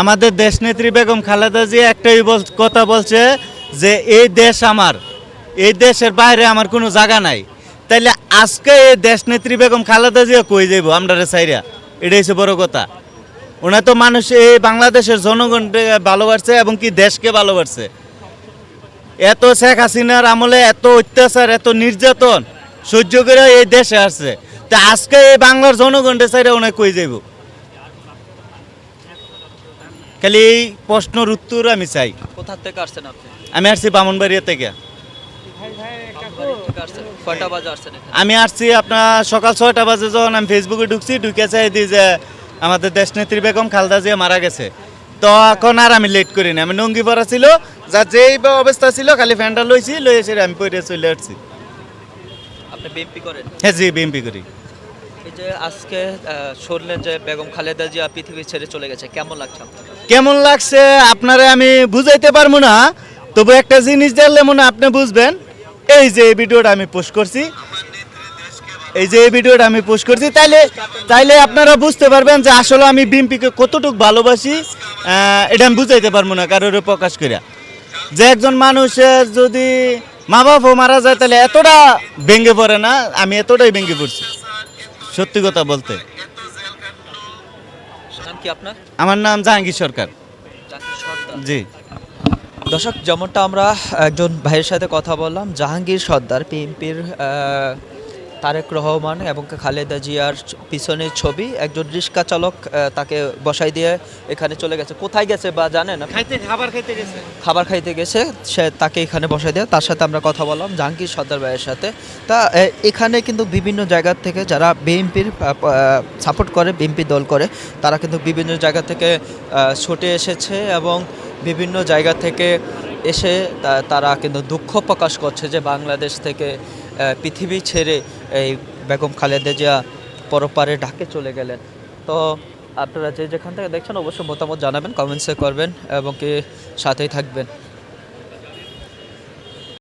আমাদের দেশনেত্রী বেগম খালেদা জি একটাই কথা বলছে যে এই দেশ আমার, এই দেশের বাইরে আমার কোনো জায়গা নাই। তাইলে আজকে এই দেশনেত্রী বেগম খালেদা জিয়া কই যাইব আমরা সাইরা এটাই হচ্ছে বড় কথা। ওনা তো মানুষ এই বাংলাদেশের জনগণকে ভালোবাসছে এবং কি দেশকে ভালোবাসছে। এত শেখ হাসিনার আমলে এত অত্যাচার, এত নির্যাতন সহ্য করে এই দেশে আসছে। তা আজকে এই বাংলার জনগণের সাইডে ওনাকে কই যাইব? খালি এই প্রশ্নের উত্তর আমি চাই। কোথা থেকে আসছেন আপনি? আমি আসছি বামনবাড়িয়া থেকে? আমি আসছি আপনার সকাল ছয়টা বাজে যখন আমি ফেসবুকে ঢুকছি ঢুকে চাই দিই যে আমাদের দেশনেত্রী বেগম খালদা জিয়া মারা গেছে। তো এখন আর আমি লেট করিনি আমি নঙ্গি পরা ছিল যা যেই অবস্থা ছিল খালি ফ্যানটা লইছি লই এসে আমি পরে চলে আসছি। আপনি বিএনপি করেন? হ্যাঁ জি বিএমপি করি। আজকে শুনলেন যে বেগম খালেদা জিয়া পৃথিবী ছেড়ে চলে গেছে, কেমন লাগছে কেমন লাগছে আপনারে আমি বুঝাইতে পারব না, তবু একটা জিনিস জানলে মনে আপনি বুঝবেন। এই যে এই ভিডিওটা আমি পোস্ট করছি, এই যে এই ভিডিওটা আমি পোস্ট করছি, তাইলে তাইলে আপনারা বুঝতে পারবেন যে আসলে আমি বিএমপিকে কতটুকু ভালোবাসি এটা আমি বুঝাইতে পারব না কারোর প্রকাশ করে যে একজন মানুষের যদি মা বাবাও মারা যায় তাহলে এতটা ভেঙে পড়ে না, আমি এতটাই ভেঙে পড়ছি। সত্যি কথা বলতে। নাম কি আপনার? আমার নাম জাহাঙ্গীর সরকার। জি। দর্শক যেমনটা আমরা একজন ভাইয়ের সাথে কথা বললাম জাহাঙ্গীর সর্দার বিএনপির তারেক রহমান এবং খালেদা জিয়ার পিছনের ছবি। একজন রিক্সা চালক তাকে বসাই দিয়ে এখানে চলে গেছে। কোথায় গেছে বা জানেন? খাবার খাইতে গেছে। খাবার খাইতে গেছে। সে তাকে এখানে বসাই দেয়। তার সাথে আমরা কথা বললাম জাহাঙ্গীর সর্দার ভাইয়ের সাথে। তা এখানে কিন্তু বিভিন্ন জায়গা থেকে যারা বিএনপির সাপোর্ট করে বিএনপি দল করে তারা কিন্তু বিভিন্ন জায়গা থেকে ছুটে এসেছে এবং বিভিন্ন জায়গা থেকে এসে তারা কিন্তু দুঃখ প্রকাশ করছে যে বাংলাদেশ থেকে পৃথিবী ছেড়ে এই বেগম খালেদা জিয়া পরপারে ঢাকে চলে গেলেন। তো আপনারা যে যেখান থেকে দেখছেন, অবশ্যই মতামত জানাবেন কমেন্টসে করবেন এবং কি সাথেই থাকবেন।